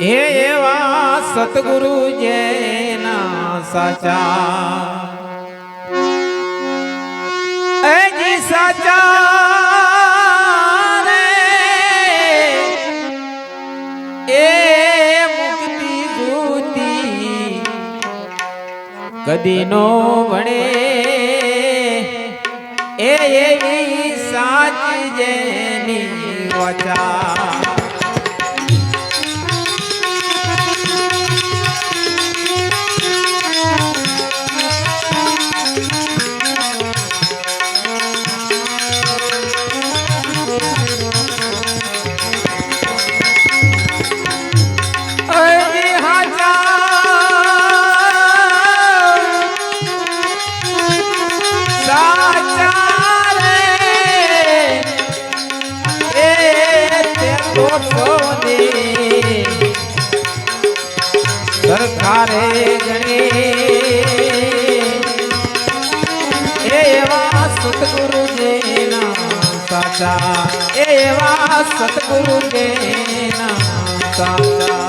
હે એવા સતગુરુ જેના સાચા. એજી સાચા રે એ મુક્તિ જુતી કદી નો વણે એ એવી સાચી જેની વચા. સતગુરુ સાચા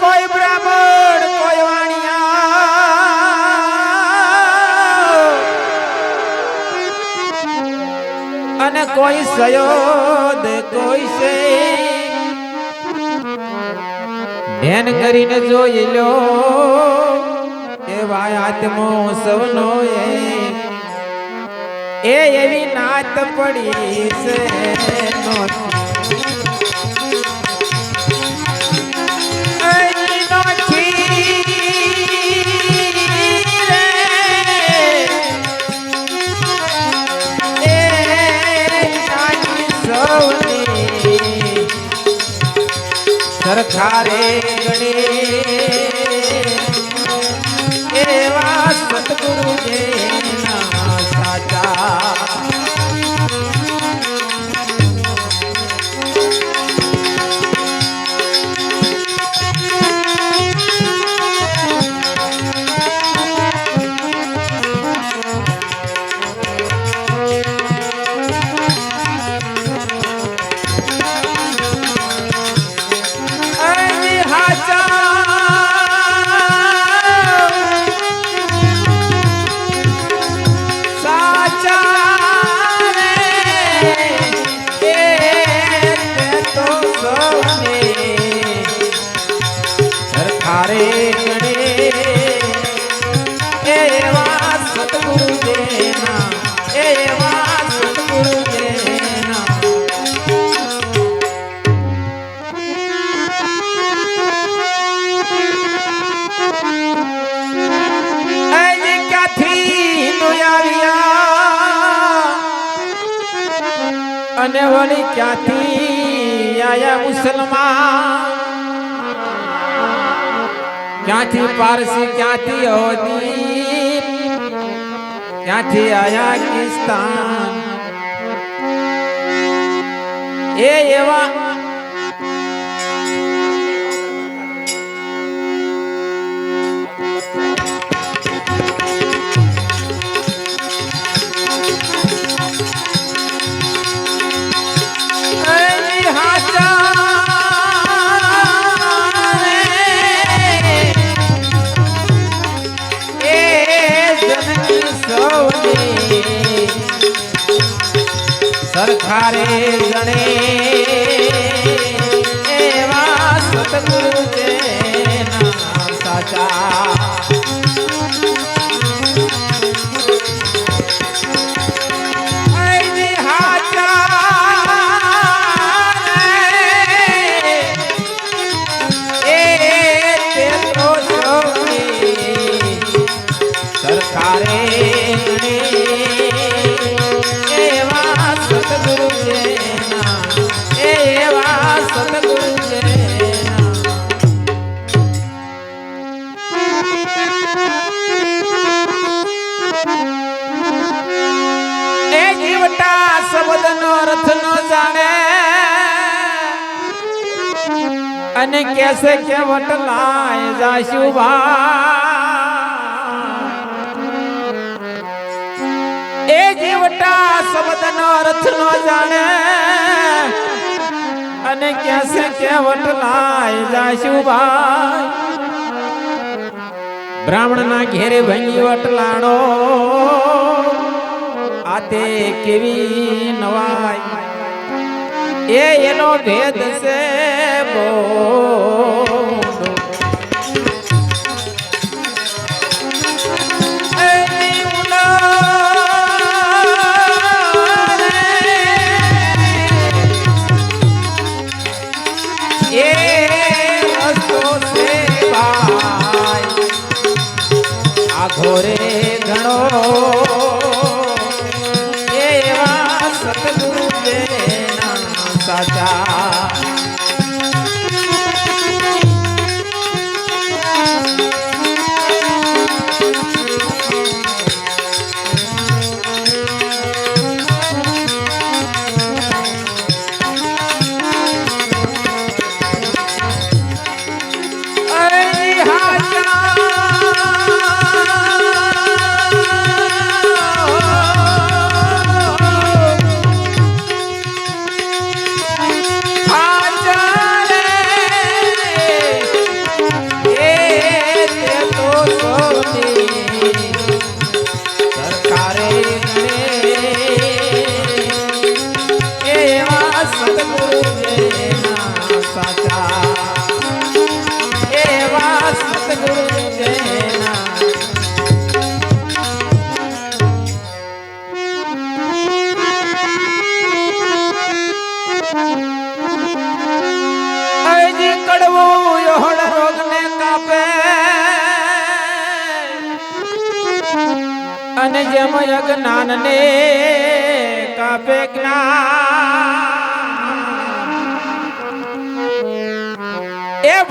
કોઈ વાણિયા અને કોઈ સયોદ કોઈ છે ધ્યાન કરીને જોઈ લો એવા આત્મો સૌનો એ એવી નાત પડી છે નોતી. સરખારે ગણે. સતગુરુ અને વળી ક્યાંથી આયા મુસલમાન? ક્યાંથી પારસી ક્યાંથી યહૂદી ક્યાંથી આયા કિસ્તાન? એ એવા સરખારે જણે. એવા સતગુરુ સાચા અને કેવટ વટલાય જાશું ભા એ જીવટા શબ્દનો અર્થ નો જાણે. અને કેસે કેવટ લાય જાશું ભાઈ બ્રાહ્મણ ના ઘેરે ભંગી વટલાણો. આ તે કેવી નવાય એ એનો ભેદ છે. ઘોરે ઘણો એવા સતગુરુ સાચા સાચા. એવા સતગુરુ અને જેમ જ્ઞાનને કાપે જ્ઞાન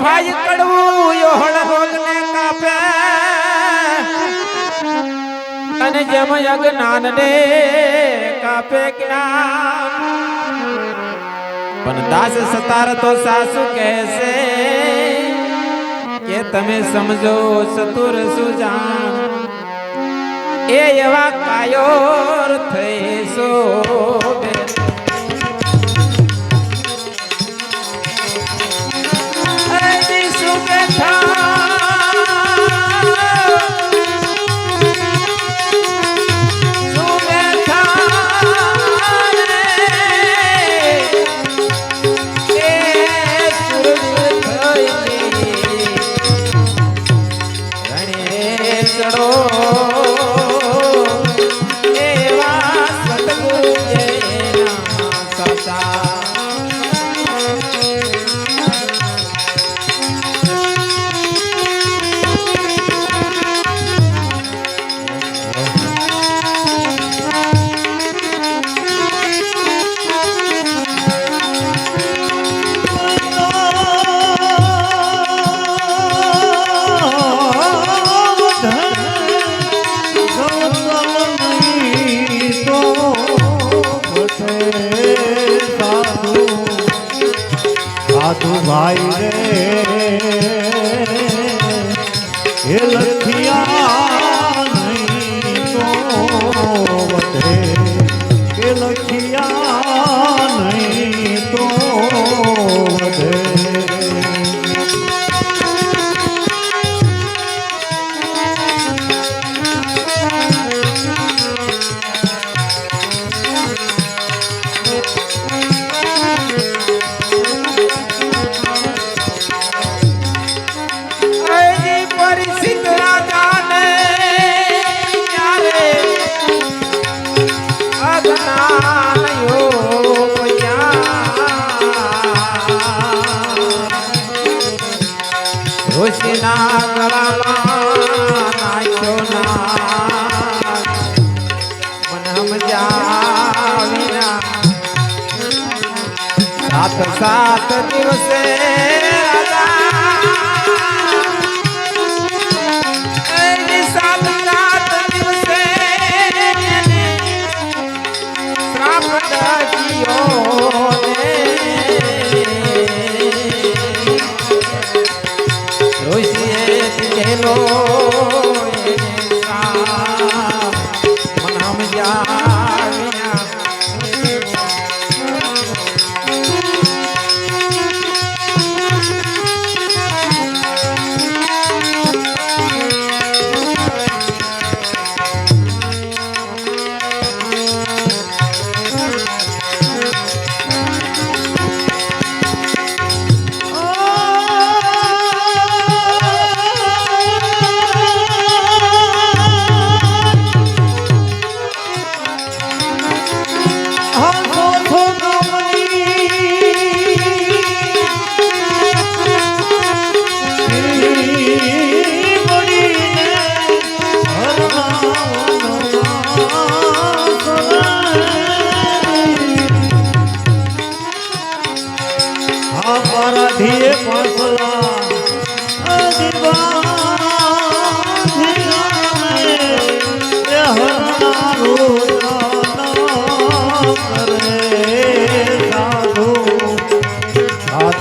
ભાઈ કડવું અને જેમ અજ્ઞાન ને કાપે જ્ઞાન. પણ દાસ સતાર તો સાસુ કહેશે કે તમે સમજો ચતુર સુજાન. એ એવા કાયોર બેન. અરે গেলো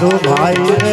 সাধু ভাই রে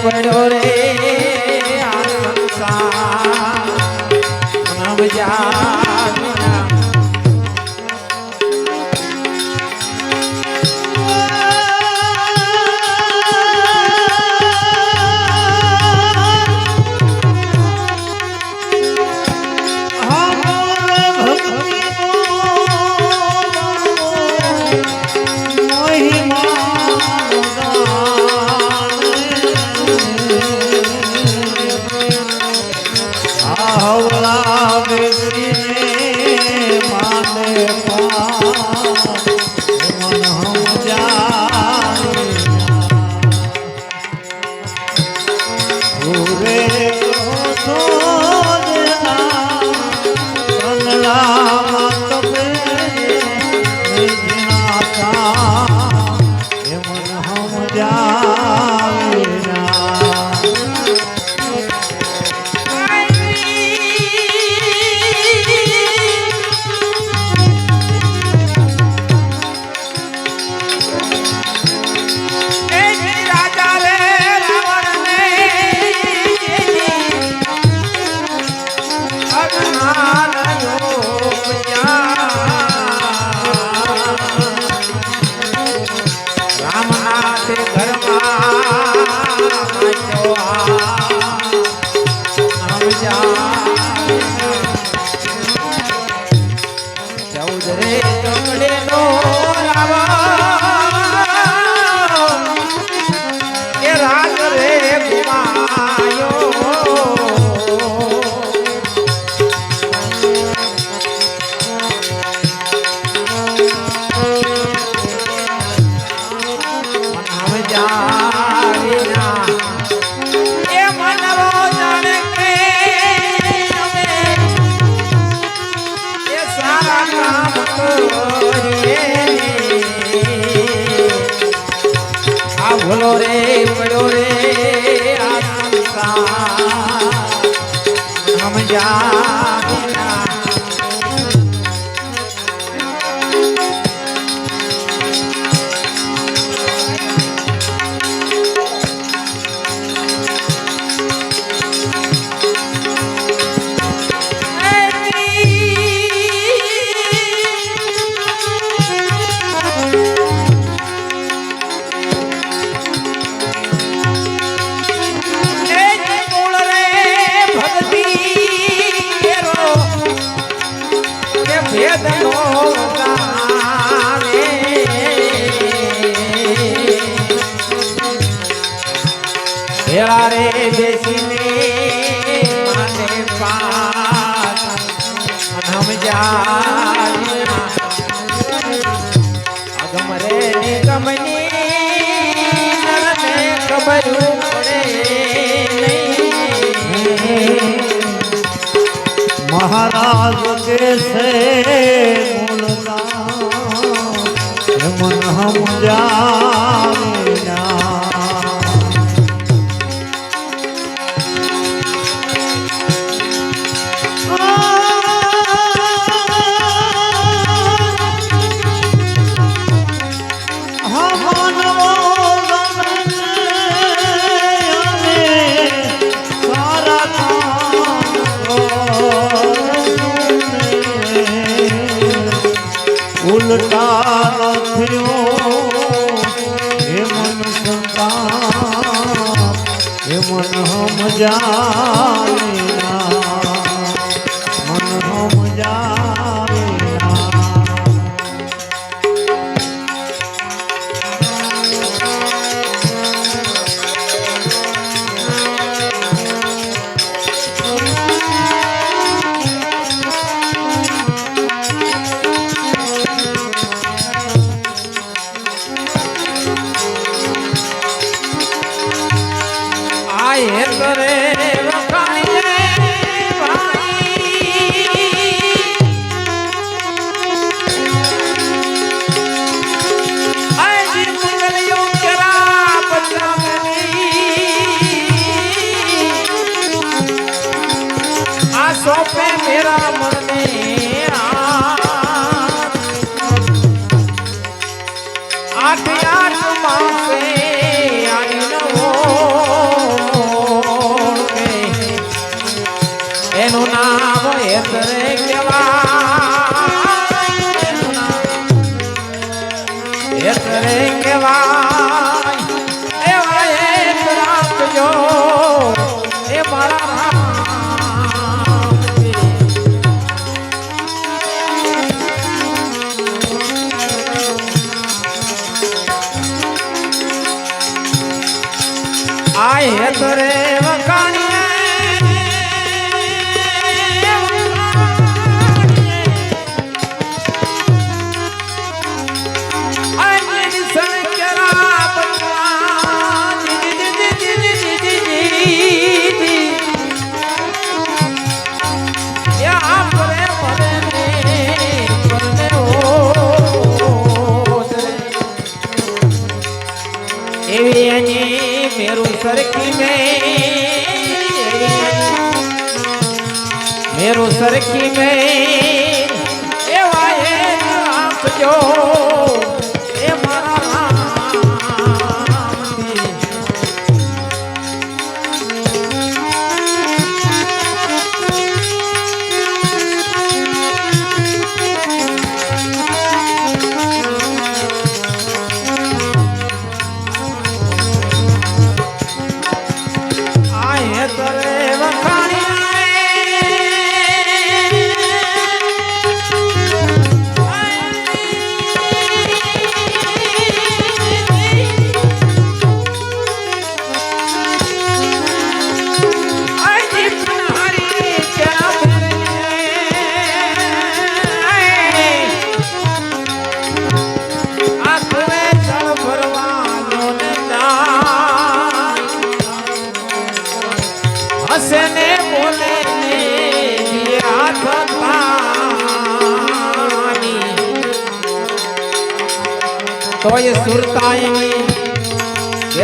પડ્યો રે આ સંસાર સમજા Oh, हम जाए अगम रे निगमनी खबर महाराज के से मुलता मन हम जाए ભૂલતા થયો. હે મન સંતા હે મન હમ જાને Rama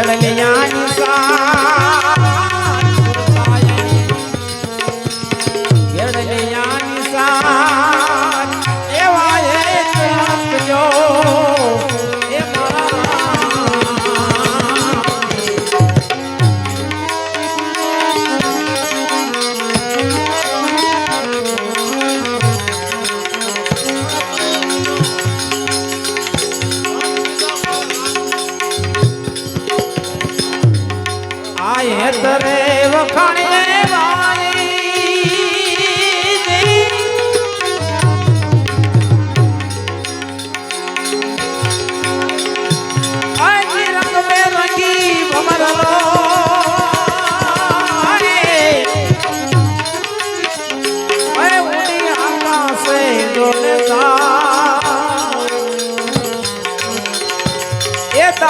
ಎಳಲಿಯಾನಿ ಸಾ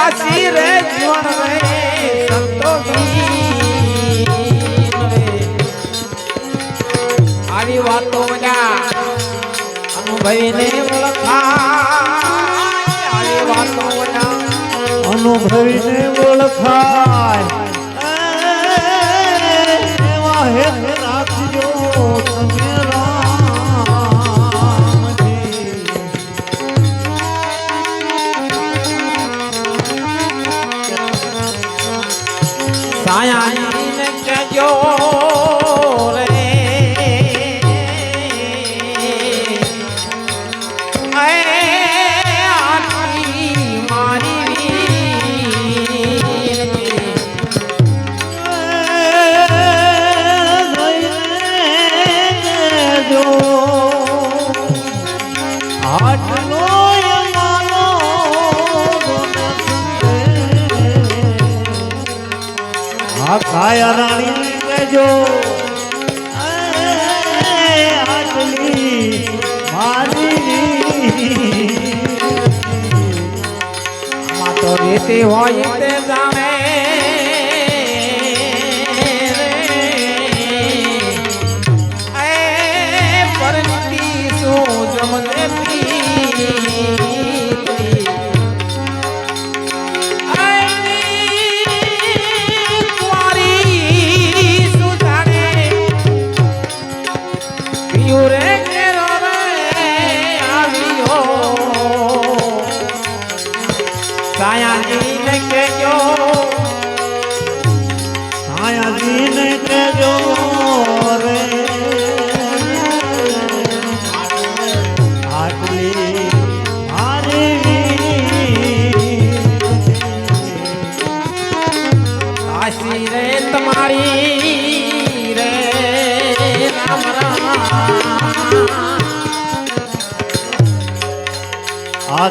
ઉદાસી રે જીવન રે ઓળખાય. આવી વાતો ઓળખાય. આ કાયા રાણી કહેજો આટલી મારી. હોય તે જાણે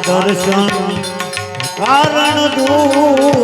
દર્શન. કારણ દૂર